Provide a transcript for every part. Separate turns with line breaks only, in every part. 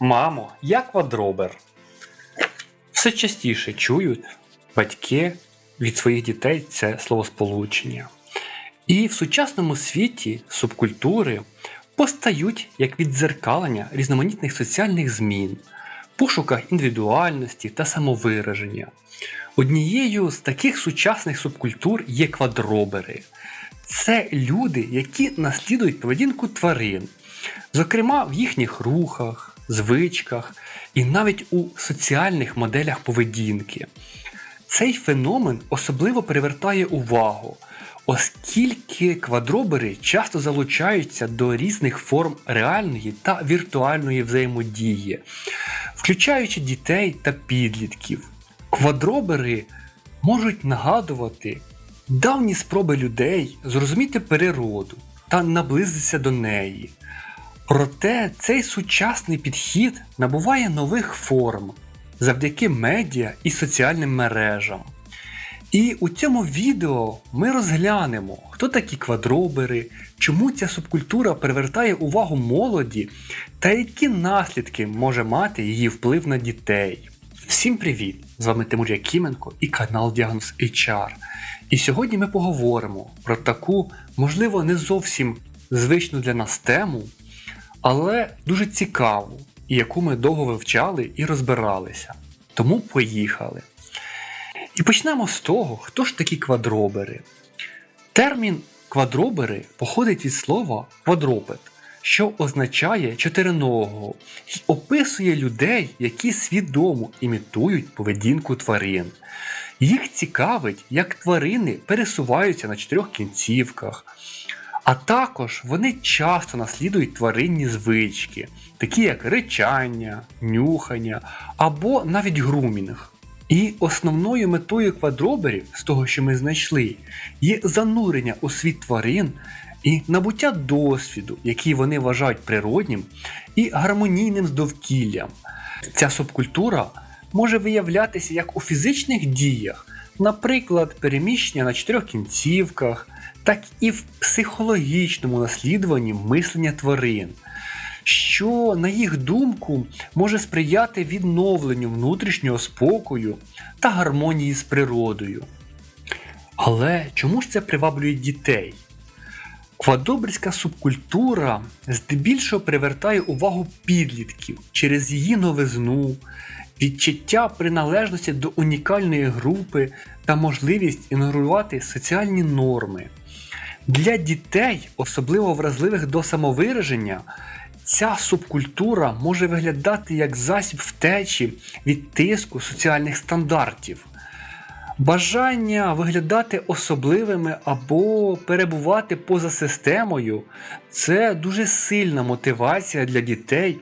Мамо, я квадробер. Все частіше чують батьки від своїх дітей це словосполучення. І в сучасному світі субкультури постають як віддзеркалення різноманітних соціальних змін, пошуках індивідуальності та самовираження. Однією з таких сучасних субкультур є квадробери. Це люди, які наслідують поведінку тварин, зокрема в їхніх рухах, звичках і навіть у соціальних моделях поведінки. Цей феномен особливо привертає увагу, оскільки квадробери часто залучаються до різних форм реальної та віртуальної взаємодії, включаючи дітей та підлітків. Квадробери можуть нагадувати давні спроби людей зрозуміти природу та наблизитися до неї. Проте цей сучасний підхід набуває нових форм завдяки медіа і соціальним мережам. І у цьому відео ми розглянемо, хто такі квадробери, чому ця субкультура привертає увагу молоді та які наслідки може мати її вплив на дітей. Всім привіт! З вами Тимур Якименко і канал Діагноз HR. І сьогодні ми поговоримо про таку, можливо, не зовсім звичну для нас тему, але дуже цікаву, і яку ми довго вивчали і розбиралися. Тому поїхали. І почнемо з того, хто ж такі квадробери. Термін квадробери походить від слова квадропед, що означає чотириногого, і описує людей, які свідомо імітують поведінку тварин. Їх цікавить, як тварини пересуваються на чотирьох кінцівках. А також вони часто наслідують тваринні звички, такі як речання, нюхання або навіть грумінг. І основною метою квадроберів, з того, що ми знайшли, є занурення у світ тварин і набуття досвіду, який вони вважають природнім і гармонійним з довкіллям. Ця субкультура може виявлятися як у фізичних діях, наприклад, переміщення на чотирьох кінцівках, так і в психологічному наслідуванні мислення тварин, що, на їх думку, може сприяти відновленню внутрішнього спокою та гармонії з природою. Але чому ж це приваблює дітей? Квадроберська субкультура здебільшого привертає увагу підлітків через її новизну, відчуття приналежності до унікальної групи та можливість ігнорувати соціальні норми. Для дітей, особливо вразливих до самовираження, ця субкультура може виглядати як засіб втечі від тиску соціальних стандартів. Бажання виглядати особливими або перебувати поза системою це дуже сильна мотивація для дітей,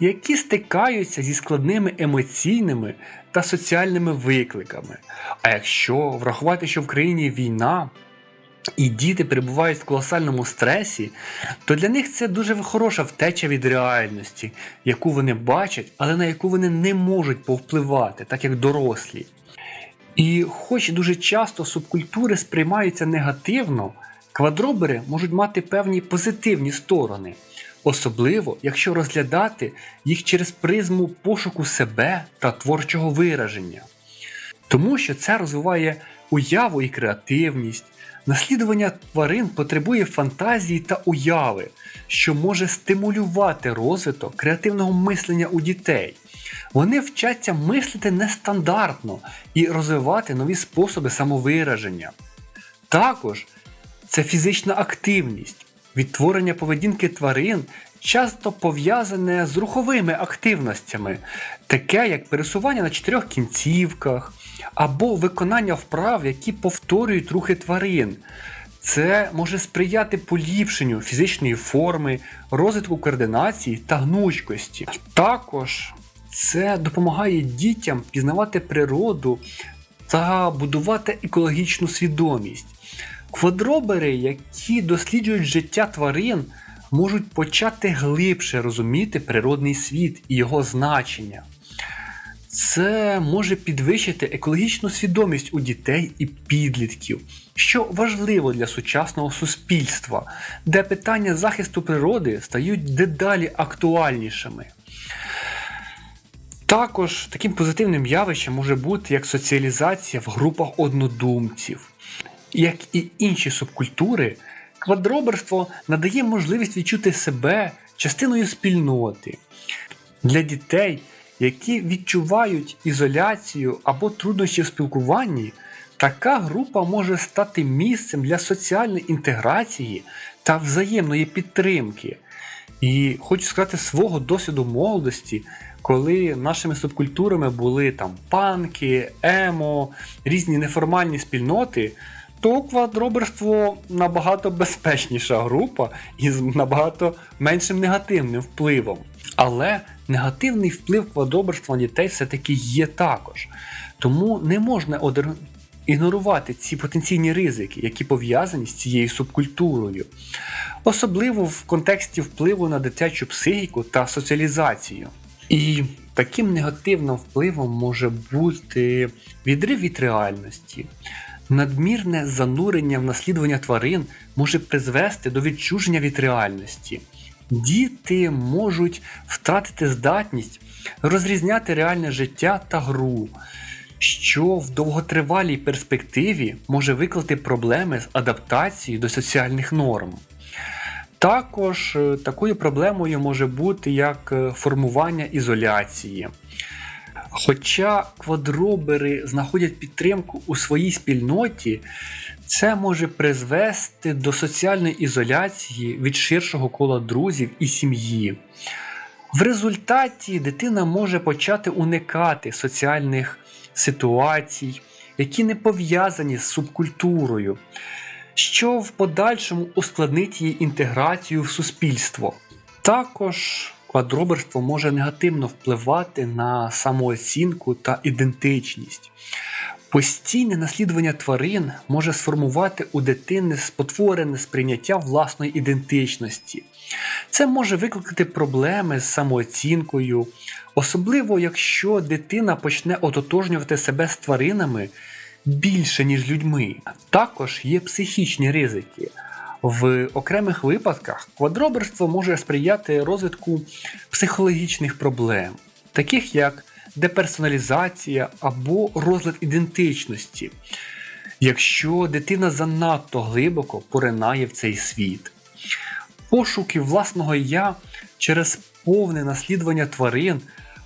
які стикаються зі складними емоційними та соціальними викликами. А якщо врахувати, що в країні війна, і діти перебувають в колосальному стресі, то для них це дуже хороша втеча від реальності, яку вони бачать, але на яку вони не можуть повпливати, так як дорослі. І хоч дуже часто субкультури сприймаються негативно, квадробери можуть мати певні позитивні сторони, особливо якщо розглядати їх через призму пошуку себе та творчого вираження. Тому що це розвиває уяву і креативність. Наслідування тварин потребує фантазії та уяви, що може стимулювати розвиток креативного мислення у дітей. Вони вчаться мислити нестандартно і розвивати нові способи самовираження. Також це фізична активність. Відтворення поведінки тварин часто пов'язане з руховими активностями, таке як пересування на чотирьох кінцівках або виконання вправ, які повторюють рухи тварин. Це може сприяти поліпшенню фізичної форми, розвитку координації та гнучкості. Також це допомагає дітям пізнавати природу та будувати екологічну свідомість. Квадробери, які досліджують життя тварин, можуть почати глибше розуміти природний світ і його значення. Це може підвищити екологічну свідомість у дітей і підлітків, що важливо для сучасного суспільства, де питання захисту природи стають дедалі актуальнішими. Також таким позитивним явищем може бути як соціалізація в групах однодумців. Як і інші субкультури, квадроберство надає можливість відчути себе частиною спільноти. Для дітей, які відчувають ізоляцію або труднощі в спілкуванні, така група може стати місцем для соціальної інтеграції та взаємної підтримки. І хочу сказати свого досвіду молодості, коли нашими субкультурами були там панки, емо, різні неформальні спільноти, то квадроберство набагато безпечніша група із набагато меншим негативним впливом. Але негативний вплив квадроберства на дітей все-таки є також. Тому не можна одер- ігнорувати ці потенційні ризики, які пов'язані з цією субкультурою. Особливо в контексті впливу на дитячу психіку та соціалізацію. І таким негативним впливом може бути відрив від реальності. Надмірне занурення в наслідування тварин може призвести до відчуження від реальності. Діти можуть втратити здатність розрізняти реальне життя та гру, що в довготривалій перспективі може викликати проблеми з адаптацією до соціальних норм. Також е, такою проблемою може бути як е, формування ізоляції. Хоча квадробери знаходять підтримку у своїй спільноті, це може призвести до соціальної ізоляції від ширшого кола друзів і сім'ї. В результаті дитина може почати уникати соціальних ситуацій, які не пов'язані з субкультурою, що в подальшому ускладнить її інтеграцію в суспільство. Також квадроберство може негативно впливати на самооцінку та ідентичність. Постійне наслідування тварин може сформувати у дитини спотворене сприйняття власної ідентичності. Це може викликати проблеми з самооцінкою, особливо якщо дитина почне ототожнювати себе з тваринами більше, ніж людьми. Також є психічні ризики. В окремих випадках квадроберство може сприяти розвитку психологічних проблем, таких як деперсоналізація або розлад ідентичності, якщо дитина занадто глибоко поринає в цей світ. Пошуки власного я через повне наслідування тварин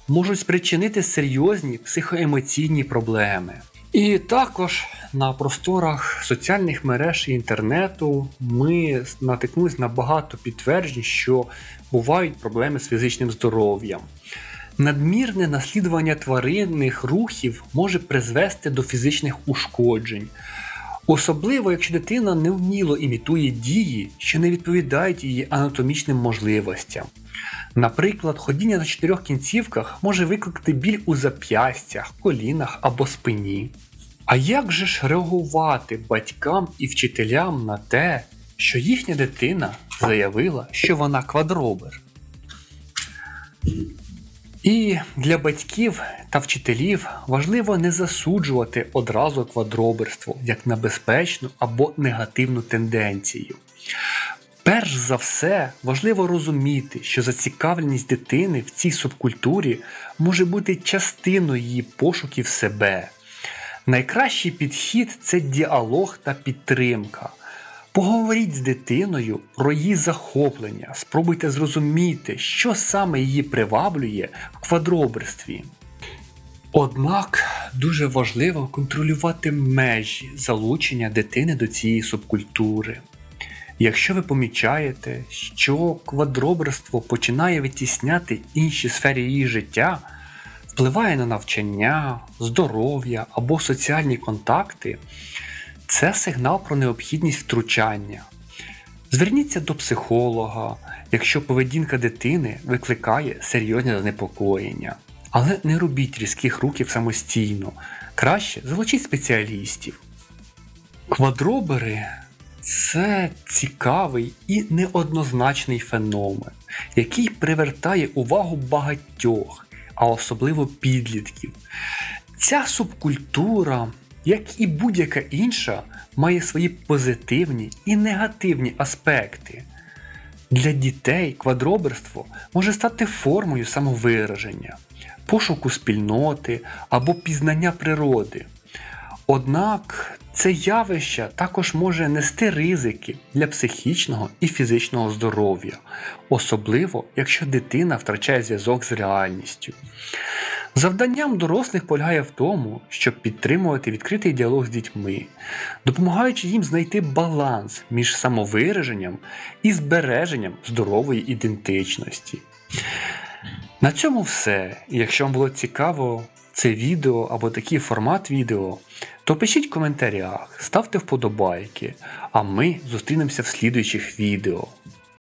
можуть спричинити серйозні психоемоційні проблеми. І також на просторах соціальних мереж і інтернету ми натикнулися на багато підтверджень, що бувають проблеми з фізичним здоров'ям. Надмірне наслідування тваринних рухів може призвести до фізичних ушкоджень, особливо якщо дитина невміло імітує дії, що не відповідають її анатомічним можливостям. Наприклад, ходіння на чотирьох кінцівках може викликати біль у зап'ястях, колінах або спині. А як же ж реагувати батькам і вчителям на те, що їхня дитина заявила, що вона квадробер? І для батьків та вчителів важливо не засуджувати одразу квадроберство як небезпечну або негативну тенденцію. Перш за все, важливо розуміти, що зацікавленість дитини в цій субкультурі може бути частиною її пошуків себе. Найкращий підхід це діалог та підтримка. Поговоріть з дитиною про її захоплення, спробуйте зрозуміти, що саме її приваблює в квадроберстві. Однак дуже важливо контролювати межі залучення дитини до цієї субкультури. Якщо ви помічаєте, що квадроберство починає витісняти інші сфери її життя, впливає на навчання, здоров'я або соціальні контакти, це сигнал про необхідність втручання. Зверніться до психолога, якщо поведінка дитини викликає серйозне занепокоєння. Але не робіть різких рухів самостійно. Краще залучіть спеціалістів. Квадробери це цікавий і неоднозначний феномен, який привертає увагу багатьох, а особливо підлітків. Ця субкультура, як і будь-яка інша, має свої позитивні і негативні аспекти. Для дітей квадроберство може стати формою самовираження, пошуку спільноти або пізнання природи. Однак це явище також може нести ризики для психічного і фізичного здоров'я, особливо якщо дитина втрачає зв'язок з реальністю. Завданням дорослих полягає в тому, щоб підтримувати відкритий діалог з дітьми, допомагаючи їм знайти баланс між самовираженням і збереженням здорової ідентичності. На цьому все. Якщо вам було цікаво це відео або такий формат відео, то пишіть в коментарях, ставте вподобайки, а ми зустрінемося в слідуючих відео.